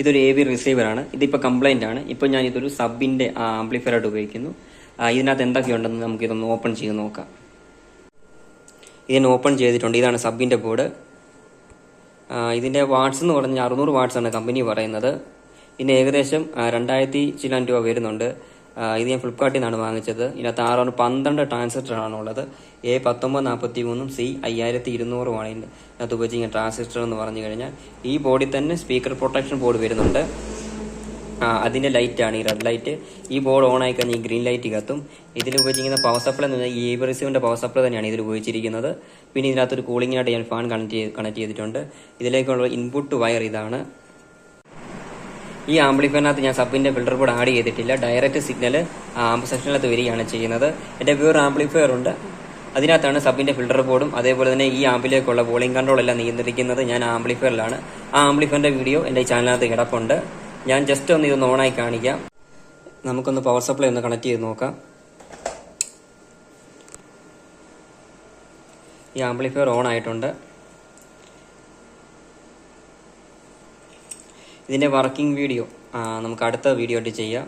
ഇതൊരു A V റിസീവറാണ് ഇതിപ്പോൾ complaint ആണ്. ഇപ്പോൾ ഞാൻ ഇതൊരു സബിന്റെ ആംപ്ലിഫയർ ആയിട്ട് ഉപയോഗിക്കുന്നു. ഇതിനകത്ത് എന്തൊക്കെ ഉണ്ടെന്ന് നമുക്ക് ഇതൊന്ന് ഓപ്പൺ ചെയ്ത് നോക്കാം. ഇതിനെ ഓപ്പൺ ചെയ്തിട്ടുണ്ട്. ഇതാണ് സബിന്റെ ബോർഡ് ഇതിന്റെ വാട്ട്സ് എന്ന് പറഞ്ഞാൽ അറുന്നൂറ് ആണ് കമ്പനി പറയുന്നത്. ഇതിന് ഏകദേശം രണ്ടായിരത്തി ചില്ലാൻ രൂപ വരുന്നുണ്ട്. ഇത് ഞാൻ ഫ്ലിപ്കാർട്ടിൽ നിന്നാണ് വാങ്ങിച്ചത്. ഇതിനകത്ത് ആറാണ് പന്ത്രണ്ട് ട്രാൻസിസ്റ്ററാണ് ഉള്ളത്. എ പത്തൊമ്പത് നാൽപ്പത്തി മൂന്നും സി അയ്യായിരത്തി ഇരുന്നൂറുമാണ് ഇതിനകത്ത് ഉപയോഗിച്ചിരിക്കുന്ന ട്രാൻസിസ്റ്റർ എന്ന് പറഞ്ഞു കഴിഞ്ഞാൽ. ഈ ബോർഡിൽ തന്നെ സ്പീക്കർ പ്രൊട്ടക്ഷൻ ബോർഡ് വരുന്നുണ്ട്. അതിന്റെ ലൈറ്റ് ആണ് ഈ റെഡ് ലൈറ്റ് ഈ ബോർഡ് ഓൺ ആയി കഴിഞ്ഞാൽ ഈ ഗ്രീൻ ലൈറ്റ് കത്തും. ഇതിൽ ഉപയോഗിച്ചിരിക്കുന്ന പവർ സപ്ലൈ എന്ന് പറഞ്ഞാൽ ഈ ഏബറിസിന്റെ പവർ സപ്ലൈ തന്നെയാണ് ഇതിൽ ഉപയോഗിച്ചിരിക്കുന്നത്. പിന്നെ ഇതിനകത്തൊരു കൂളിങ്ങിനായിട്ട് ഞാൻ ഫാൻ കണക്ട് ചെയ്ത് കണക്ട് ചെയ്തിട്ടുണ്ട്. ഇതിലേക്കുള്ള ഇൻപുട്ട് വയർ ഇതാണ്. ഈ ആംപ്ലിഫയറിനകത്ത് ഞാൻ സബിന്റെ ഫിൽട്ടർ ബോർഡ് ആഡ് ചെയ്തിട്ടില്ല. ഡയറക്റ്റ് സിഗ്നൽ ആംപ് സെക്ഷനിനകത്ത് വരികയാണ് ചെയ്യുന്നത്. എന്റെ വേറെ ആംപ്ലിഫയർ ഉണ്ട്. അതിനകത്താണ് സബിന്റെ ഫിൽട്ടർ ബോർഡും അതേപോലെ തന്നെ ഈ ആംബിലേക്കുള്ള വോളിംഗ് കൺട്രോൾ എല്ലാം നിയന്ത്രിക്കുന്നത് ഞാൻ ആംബ്ലിഫയറിലാണ്. ആ ആംബ്ലിഫയറിന്റെ വീഡിയോ എന്റെ ചാനലിനകത്ത് കിടപ്പുണ്ട്. ഞാൻ ജസ്റ്റ് ഒന്ന് ഇതൊന്ന് ഓണായി കാണിക്കാം. നമുക്കൊന്ന് പവർ സപ്ലൈ ഒന്ന് കണക്ട് ചെയ്ത് നോക്കാം. ഈ ആംബ്ലിഫയർ ഓൺ ആയിട്ടുണ്ട്. ഇതിന്റെ വർക്കിംഗ് വീഡിയോ നമുക്ക് അടുത്ത വീഡിയോ ആയിട്ട് ചെയ്യാം.